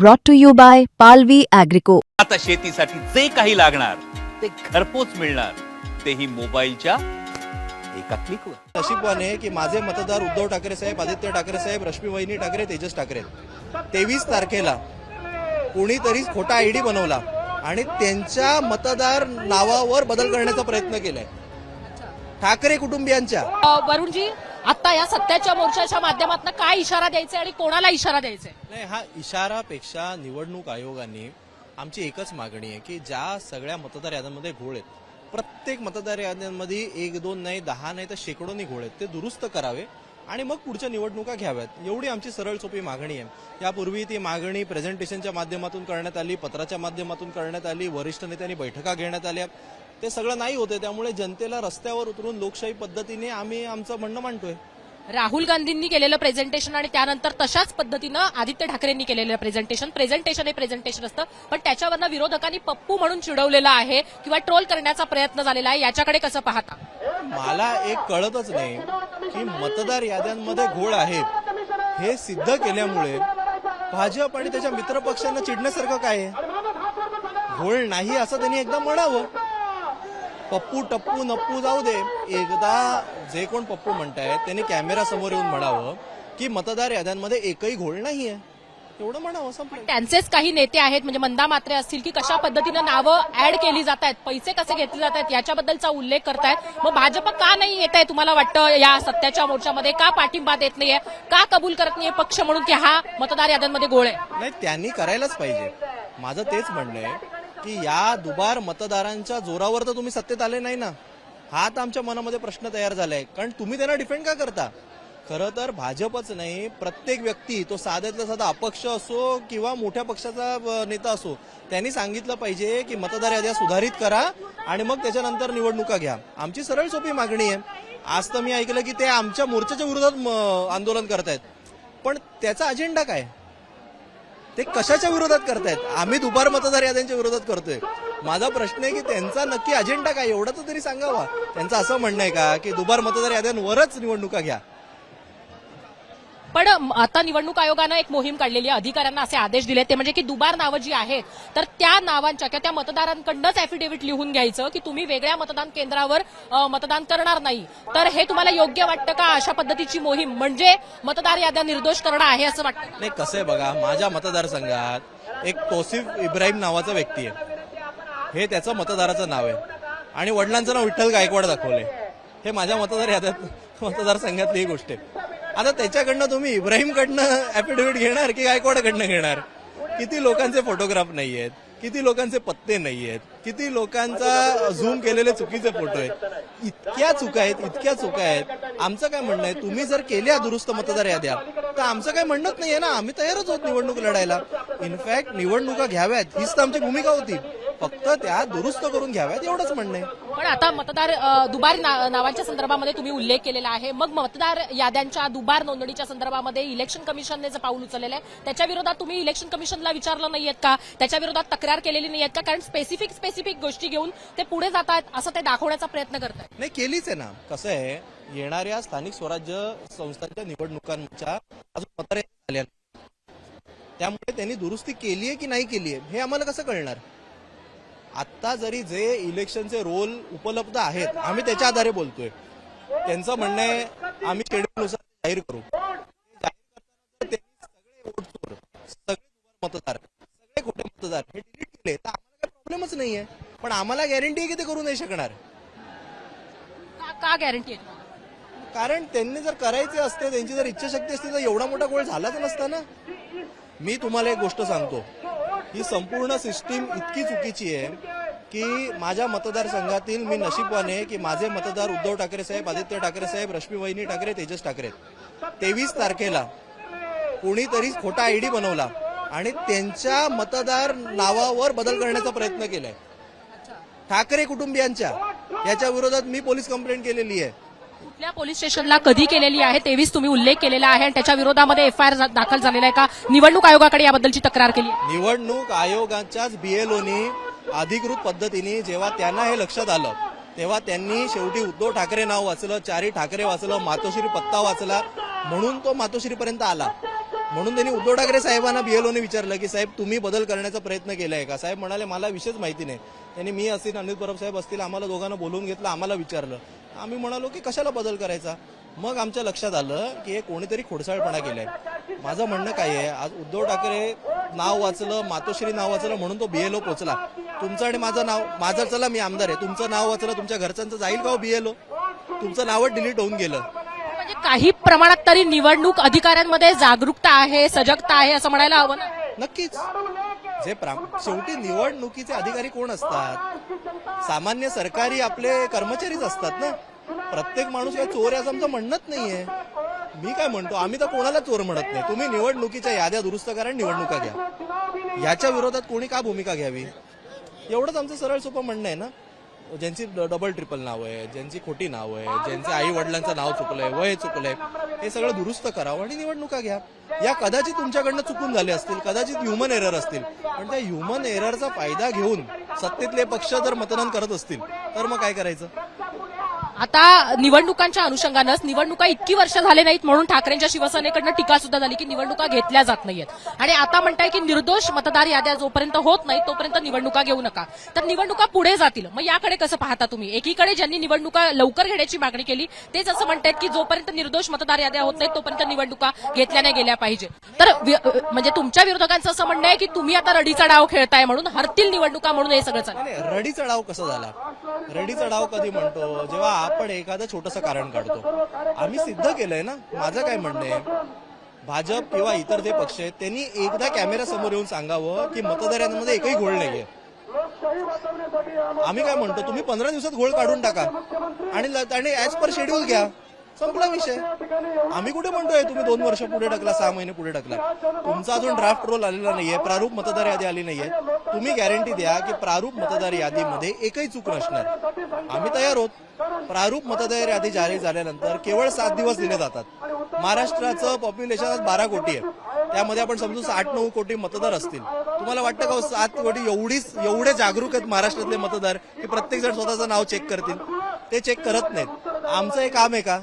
brought to you by Palvi Agrico. आता शेतीसाठी जे काही लागणार ते घरपोच मिळणार. तेही मोबाईलच्या एका क्लिकवर नशीबवाने की माझे मतदार उद्धव ठाकरे साहेब आदित्य ठाकरे साहेब रश्मी वहिनी ठाकरे तेजस ठाकरे. तेवीस तारखेला कोणीतरी खोटा आयडी बनवला आणि त्यांच्या मतदार नावावर बदल करण्याचा प्रयत्न केलाय. ठाकरे कुटुंबियांच्या. वरुणजी आता या सत्याच्या मोर्चाच्या माध्यमातून काय इशारा द्यायचा आणि कोणाला इशारा द्यायचा? नाही हा इशारापेक्षा निवडणूक आयोगाने आमची एकच मागणी आहे की ज्या सगळ्या मतदार याद्यांमध्ये घोळ आहेत प्रत्येक मतदार याद्यांमध्ये एक दोन नाही दहा नाही तर शेकडोनी घोळ आहेत ते दुरुस्त करावे आणि मग पुढच्या निवडणुका घ्याव्यात. एवढी आमची सरळ सोपी मागणी आहे. यापूर्वी ती मागणी प्रेझेंटेशनच्या माध्यमातून करण्यात आली पत्राच्या माध्यमातून करण्यात आली वरिष्ठ नेत्यांनी बैठका घेण्यात आल्या. ते सगळं नाही होते त्यामुळे जनतेला रस्त्यावर उतरून लोकशाही पद्धतीने आम्ही आमचं म्हणणं मांडतोय. राहुल गांधींनी केलेलं प्रेझेंटेशन आणि त्यानंतर तशाच पद्धतीनं आदित्य ठाकरेंनी केलेलं प्रेझेंटेशन प्रेझेंटेशन हे प्रेझेंटेशन असतं पण त्याच्यावरनं विरोधकांनी पप्पू म्हणून चिडवलेलं आहे किंवा ट्रोल करण्याचा प्रयत्न झालेला आहे याच्याकडे कसं पाहता? मला एक कळतच नाही की मतदार याद्यांमध्ये घोळ आहेत. हे सिद्ध केल्यामुळे भाजप आणि त्याच्या मित्रपक्षांना चिडण्यासारखं काय आहे? घोळ नाही असं त्यांनी एकदा म्हणावं. पप्पू टप्पू नप्पू जाऊ दे. एकदा जे कोण पप्पू म्हणतायत त्यांनी कॅमेरा समोर येऊन म्हणावं की मतदार याद्यांमध्ये एकही घोळ नाहीये. एवढं म्हणावं संपलं. त्यांचेच काही नेते आहेत म्हणजे मंदा मात्रे असतील की कशा पद्धतीनं नावं ऍड केली जात आहेत पैसे कसे घेतले जात आहेत याच्याबद्दलचा उल्लेख करतायत. मग भाजप का नाही येत आहे तुम्हाला वाटतं या सत्याच्या मोर्चामध्ये? का पाठिंबा देत नाहीये? का कबूल करत नाहीये पक्ष म्हणून की हा मतदार याद्यांमध्ये गोळ आहे? नाही त्यांनी करायलाच पाहिजे. माझं तेच म्हणणं आहे की या दुबार मतदारांच्या जोरावर तर तुम्ही सत्तेत आले नाही ना. हा तर आमच्या मनामध्ये प्रश्न तयार झालाय. कारण तुम्ही त्यांना डिफेंड का करता? खरं तर भाजपच नाही प्रत्येक व्यक्ती तो साध्यातला साधा अपक्ष असो किंवा मोठ्या पक्षाचा नेता असो त्यांनी सांगितलं पाहिजे की मतदार याद्या सुधारित करा आणि मग त्याच्यानंतर निवडणुका घ्या. आमची सरळ सोपी मागणी आहे. आज तर मी ऐकलं की ते आमच्या मोर्चाच्या विरोधात आंदोलन करतायत. पण त्याचा अजेंडा काय? ते कशाच्या विरोधात करतायत? आम्ही दुपार मतदार याद्यांच्या विरोधात करतोय. माझा प्रश्न आहे की त्यांचा नक्की अजेंडा काय? एवढा तर तरी सांगावा. त्यांचं असं म्हणणं आहे का की दुबार मतदार याद्यांवरच निवडणुका घ्या? पण आता निवडणूक आयोगानं एक मोहीम काढलेली आहे. अधिकाऱ्यांना असे आदेश दिले ते म्हणजे की दुबार नावं जी आहेत तर त्या नावांच्या किंवा त्या मतदारांकडनंच अॅफिडेव्हिट लिहून घ्यायचं की तुम्ही वेगळ्या मतदान केंद्रावर मतदान करणार नाही. तर हे तुम्हाला योग्य वाटतं का अशा पद्धतीची मोहीम? म्हणजे मतदार याद्या निर्दोष करणं आहे असं वाटतं. नाही कसं आहे बघा माझ्या मतदारसंघात एक तोसिफ इब्राहिम नावाचा व्यक्ती आहे. हे त्याचं मतदाराचं नाव आहे. आणि वडिलांचं नाव विठ्ठल गायकवाड दाखवलंय. हे माझ्या मतदार याद्यात मतदारसंघातली ही गोष्ट आहे. आता त्याच्याकडनं तुम्ही इब्राहिमकडनं ऍफिडेव्हिट घेणार की गायकवाडकडनं घेणार? किती लोकांचे फोटोग्राफ नाही आहेत? किती लोकांचे पत्ते नाही आहेत? किती लोकांचा झूम केलेले चुकीचे फोटो आहेत? इतक्या चुका आहेत इतक्या चुका आहेत. आमचं काय म्हणणं आहे? तुम्ही जर केल्या दुरुस्त मतदार याद्या तर आमचं काय म्हणणंच नाहीये ना. आम्ही तयारच होत निवडणूक लढायला. इनफॅक्ट निवडणुका घ्याव्यात. हीच तर आमची भूमिका होती. फक्त त्या दुरुस्त करून घ्याव्यात एवढंच म्हणणं आहे. पण आता मतदार दुबार ना- नावांच्या संदर्भामध्ये तुम्ही उल्लेख केलेला आहे. मग मतदार याद्यांच्या दुबार नोंदणीच्या संदर्भामध्ये इलेक्शन कमिशनने जे पाऊल उचललेलं आहे त्याच्या विरोधात तुम्ही इलेक्शन कमिशनला विचारलं नाहीयेत का? त्याच्या विरोधात तक्रार केलेली नाहीयेत का? कारण स्पेसिफिक स्पेसिफिक गोष्टी घेऊन ते पुढे जातात असं ते दाखवण्याचा प्रयत्न करतात नाही केलीच आहे ना. कसं आहे येणाऱ्या स्थानिक स्वराज्य संस्थांच्या निवडणुकांच्या अजून मतदार त्यामुळे त्यांनी दुरुस्ती केली आहे की नाही केली आहे हे आम्हाला कसं कळणार? आत्ता जरी जे इलेक्शनचे रोल उपलब्ध आहेत आम्ही त्याच्या आधारे बोलतोय. त्यांचं म्हणणं आहे आम्ही शेड्यूलनुसार जाहीर करू. सगळे वोट चोर सगळे मतदार? सगळे खोटे मतदार? हे डिलीट केले तर आम्हाला काही प्रॉब्लेमच नाहीये. पण आम्हाला गॅरंटी आहे की ते करू नाही शकणार. का- गॅरंटी आहे? कारण त्यांनी जर करायचे असते त्यांची जर इच्छाशक्ती असती तर एवढा मोठा गोळ झालाच नसता ना. मी तुम्हाला एक गोष्ट सांगतो. ही संपूर्ण सिस्टीम इतकी चुकीची आहे की माझ्या मतदारसंघातील मी नशीबवान आहे की माझे मतदार उद्धव ठाकरे साहेब आदित्य ठाकरे साहेब रश्मी वहिनी ठाकरे तेजस ठाकरे तेवीस तारखेला कोणीतरी खोटा आयडी बनवला आणि त्यांच्या मतदार नावावर बदल करण्याचा प्रयत्न केलाय. ठाकरे कुटुंबियांच्या याच्या विरोधात मी पोलीस कंप्लेंट केलेली आहे. कुठल्या पोलीस स्टेशनला कधी केलेली आहे तेवीस तुम्ही उल्लेख केलेला आहे आणि त्याच्या विरोधामध्ये एफआयआर दाखल झालेला आहे का? निवडणूक आयोगाकडे याबद्दलची तक्रार केली निवडणूक आयोगाच्याच बीएलओनी अधिकृत पद्धतीने जेव्हा त्यांना हे लक्षात आलं तेव्हा त्यांनी शेवटी उद्धव ठाकरे नाव वाचलं चारी ठाकरे वाचलं मातोश्री पत्ता वाचला. म्हणून तो मातोश्रीपर्यंत आला. म्हणून त्यांनी उद्धव ठाकरे साहेबांना बीएलओने विचारलं की साहेब तुम्ही बदल करण्याचा प्रयत्न केलाय का? साहेब म्हणाले मला विशेष माहिती नाही. त्यांनी मी असतील अनिल परब साहेब असतील आम्हाला दोघांना बोलवून घेतलं आम्हाला विचारलं. आम्ही म्हणालो की कशाला बदल करायचा? मग आमच्या लक्षात आलं की हे कोणीतरी खोडसाळपणा केलाय. माझं म्हणणं काय आहे आज उद्धव ठाकरे नाव वाचलं मातोश्री नाव वाचलं म्हणून तो बीएलओ पोचला. तुमचं आणि माझं नाव माझं चला मी आमदार आहे. तुमचं नाव वाचलं तुमच्या घरच्यांचं जाईल का बीएलओ तुमचं नावच डिलीट होऊन गेलं. म्हणजे काही प्रमाणात तरी निवडणूक अधिकाऱ्यांमध्ये जागरूकता आहे सजगता आहे असं म्हणायला हवं ना? नक्कीच. जे शेवटी निवडणुकीचे अधिकारी कोण असतात? सामान्य सरकारी आपले कर्मचारीच असतात ना? प्रत्येक माणूस काय चोर आहे असं आमचं म्हणणंच नाहीये. मी काय म्हणतो आम्ही तर कोणाला चोर म्हणत नाही. तुम्ही निवडणुकीच्या याद्या दुरुस्त करा निवडणुका घ्या याच्या विरोधात कोणी का भूमिका घ्यावी? एवढंच आमचं सरळ सोपं म्हणणं आहे ना? ज्यांची डबल ट्रिपल नाव आहे ज्यांची खोटी नाव आहे ज्यांचे आई वडिलांचं नाव चुकलंय वय चुकलंय हे सगळं दुरुस्त करावं आणि निवडणुका घ्या. या कदाचित तुमच्याकडनं चुकून झाले असतील कदाचित ह्युमन एरर असतील. पण त्या ह्युमन एररचा फायदा घेऊन सत्तेतले पक्ष जर मतदान करत असतील तर मग काय करायचं? आता निवडणुकांच्या अनुषंगानंच निवडणुका इतकी वर्ष झाले नाहीत म्हणून ठाकरेंच्या शिवसेनेकडनं टीका सुद्धा झाली की निवडणुका घेतल्या जात नाहीयेत. आणि आता म्हणताय की निर्दोष मतदार याद्या जोपर्यंत होत नाही तोपर्यंत निवडणुका घेऊ नका. तर निवडणुका पुढे जातील. मग याकडे कसं पाहता तुम्ही? एकीकडे ज्यांनी निवडणुका लवकर घेण्याची मागणी केली तेच असं म्हणतायत की जोपर्यंत निर्दोष मतदार याद्या होत नाहीत तोपर्यंत निवडणुका घेतल्या नाही गेल्या पाहिजे. तर म्हणजे तुमच्या विरोधकांचं असं म्हणणं आहे की तुम्ही आता रडीचा डाव खेळताय म्हणून हरतील निवडणुका म्हणून हे सगळं चाललं रडीचा डाव कसा झाला? रडीचा डाव कधी म्हणतो? जेव्हा आपण एखादं छोटस कारण काढतो. आम्ही सिद्ध केलंय ना? माझं काय म्हणणं आहे? भाजप किंवा इतर जे पक्ष आहेत त्यांनी एकदा कॅमेरा समोर येऊन सांगावं की मतदारांमध्ये एकही घोळ नाहीये. आम्ही काय म्हणतो तुम्ही पंधरा दिवसात घोळ काढून टाका. आणि ल- ऍज पर शेड्यूल घ्या. संपला विषय. आम्ही कुठे म्हणतोय? तुम्ही दोन वर्ष पुढे टाकला सहा महिने पुढे टाकला तुमचा अजून ड्राफ्ट रोल आलेला नाहीये. प्रारूप मतदार यादी आली नाहीये. तुम्ही गॅरंटी द्या की प्रारूप मतदार यादीमध्ये एकही चूक नसणार. आम्ही तयार आहोत. प्रारूप मतदार यादी जाहीर झाल्यानंतर केवळ सात दिवस दिले जातात. महाराष्ट्राचं पॉप्युलेशन आज बारा कोटी आहे. त्यामध्ये आपण समजू आठ नऊ कोटी मतदार असतील. तुम्हाला वाटतं का हो, सात कोटी एवढीच एवढे जागरूक आहेत महाराष्ट्रातले मतदार की प्रत्येक जण स्वतःचं नाव चेक करतील? ते चेक करत नाहीत. आमचं हे काम आहे का?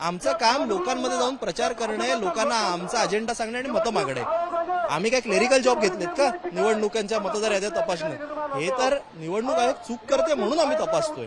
आमचं काम लोकांमध्ये जाऊन प्रचार करणे लोकांना आमचा अजेंडा सांगणे आणि मतं मागणे. आम्ही काय क्लेरिकल जॉब घेतलेत का? निवडणुकांच्या मतदार याद्या तपासणे. हे तर निवडणूक आयोग चूक करते म्हणून आम्ही तपासतोय.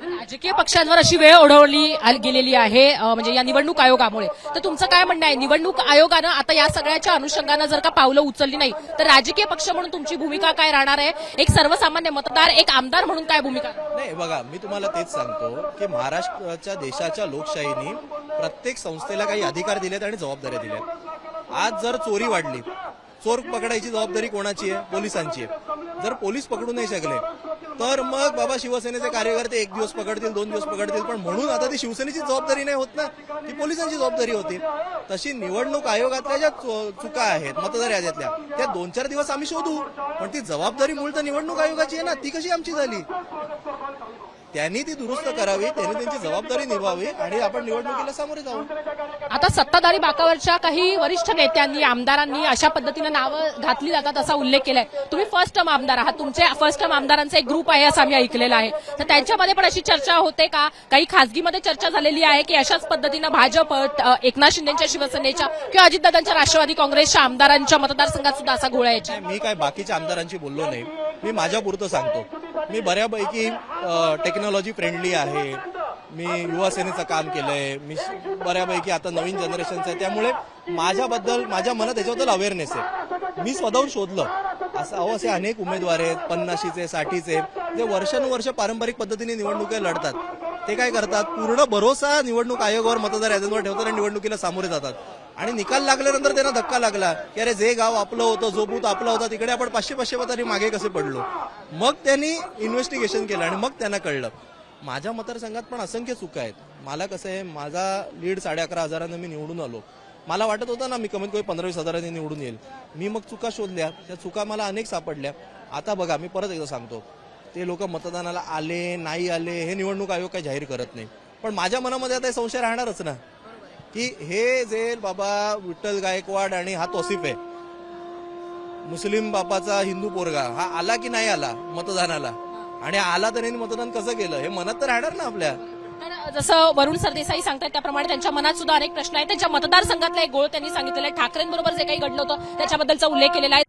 राजकीय पक्षांवर अशी वेळ ओढवली गेलेली आहे म्हणजे या निवडणूक आयोगामुळे. तर तुमचं काय म्हणणं आहे? निवडणूक आयोगानं आता या सगळ्याच्या अनुषंगानं जर का पावलं उचलली नाही तर राजकीय पक्ष म्हणून तुमची भूमिका काय राहणार आहे? एक सर्वसामान्य मतदार एक आमदार म्हणून काय भूमिका? नाही बघा मी तुम्हाला तेच सांगतो की महाराष्ट्राच्या देशाच्या लोकशाहीने प्रत्येक संस्थेला काही अधिकार दिलेत आणि जबाबदाऱ्या दिल्यात. आज जर चोरी वाढली चोर पकडायची जबाबदारी कोणाची आहे? पोलिसांची आहे. जर पोलीस पकडू नाही शकले तर मग बाबा शिवसेनेचे कार्यकर्ते एक दिवस पकडतील दोन दिवस पकडतील पण म्हणून आता ती शिवसेनेची जबाबदारी नाही होत ना. ती पोलिसांची जबाबदारी होती. तशी निवडणूक आयोगातल्या ज्या चुका आहेत मतदार याद्यातल्या त्या दोन चार दिवस आम्ही शोधू. पण ती जबाबदारी मूळ तर निवडणूक आयोगाची आहे ना ती कशी आमची झाली? त्यांनी ती दुरुस्त करावी त्यांनी त्यांची जबाबदारी निभावी आणि आपण निवडणुकीला सामोरे जाऊ. आता सत्ताधारी बाकावरच्या काही वरिष्ठ नेत्यांनी आमदारांनी अशा पद्धतीनं नावं घातली जातात असा उल्लेख केलाय. तुम्ही फर्स्ट टर्म आमदार आहात. तुमचे फर्स्ट टर्म आमदारांचा एक ग्रुप आहे असं आम्ही ऐकलेलं आहे. तर त्यांच्यामध्ये पण अशी चर्चा होते का? काही खासगीमध्ये चर्चा झालेली आहे की अशाच पद्धतीनं भाजप एकनाथ शिंदेच्या शिवसेनेच्या किंवा अजितदादांच्या राष्ट्रवादी काँग्रेसच्या आमदारांच्या मतदारसंघात सुद्धा असा घोळा यायचा? मी काय बाकीच्या आमदारांशी बोललो नाही. मी माझ्या पुरतं सांगतो. मी बऱ्यापैकी टेक्नॉलॉजी फ्रेंडली आहे. मी युवा सेनेचं काम केलंय. मी बऱ्यापैकी आता नवीन जनरेशनचं आहे त्यामुळे माझ्याबद्दल माझ्या मनात त्याच्याबद्दल अवेअरनेस आहे. मी स्वतःहून शोधलं. असं असे अनेक उमेदवार आहेत. पन्नाशीचे साठीचे. जे वर्षानुवर्ष पारंपरिक पद्धतीने निवडणुका लढतात. ते काय करतात? पूर्ण भरोसा निवडणूक आयोगावर मतदार याद्यांवर ठेवतात आणि निवडणुकीला सामोरे जातात. आणि निकाल लागल्यानंतर त्यांना धक्का लागला की अरे जे गाव आपलं होतं जो बूथ आपला होता तिकडे आपण पाचशे पाचशे मतांनी मागे कसे पडलो? मग त्यांनी इन्व्हेस्टिगेशन केलं आणि मग त्यांना कळलं. माझ्या मतदारसंघात पण असंख्य चुका आहेत. मला कसं आहे माझा लीड साडे अकरा हजारानं मी निवडून आलो. मला वाटत होतं ना मी कमीत कमी पंधरा वीस हजारांनी निवडून येईल. मी मग चुका शोधल्या. त्या चुका मला अनेक सापडल्या. आता बघा मी परत एकदा सांगतो. ते लोक मतदानाला आले नाही आले हे निवडणूक आयोग काही जाहीर करत नाही. पण माझ्या मनामध्ये आता संशय राहणारच ना की हे जे बाबा विठ्ठल गायकवाड आणि हा तोसिफ आहे मुस्लिम बापाचा हिंदू पोरगा हा आला की नाही आला मतदानाला? आणि आला तर मतदान कसं केलं? हे मनात तर राहणार ना आपल्या. तर जसं वरुण सरदेसाई सांगतात त्याप्रमाणे त्यांच्या मनात सुद्धा अनेक प्रश्न आहेत. त्यांच्या मतदारसंघातला एक गोळ त्यांनी सांगितलेला आहे. ठाकरेंबरोबर जे काही घडलं होतं त्याच्याबद्दलचा उल्लेख केलेला आहे.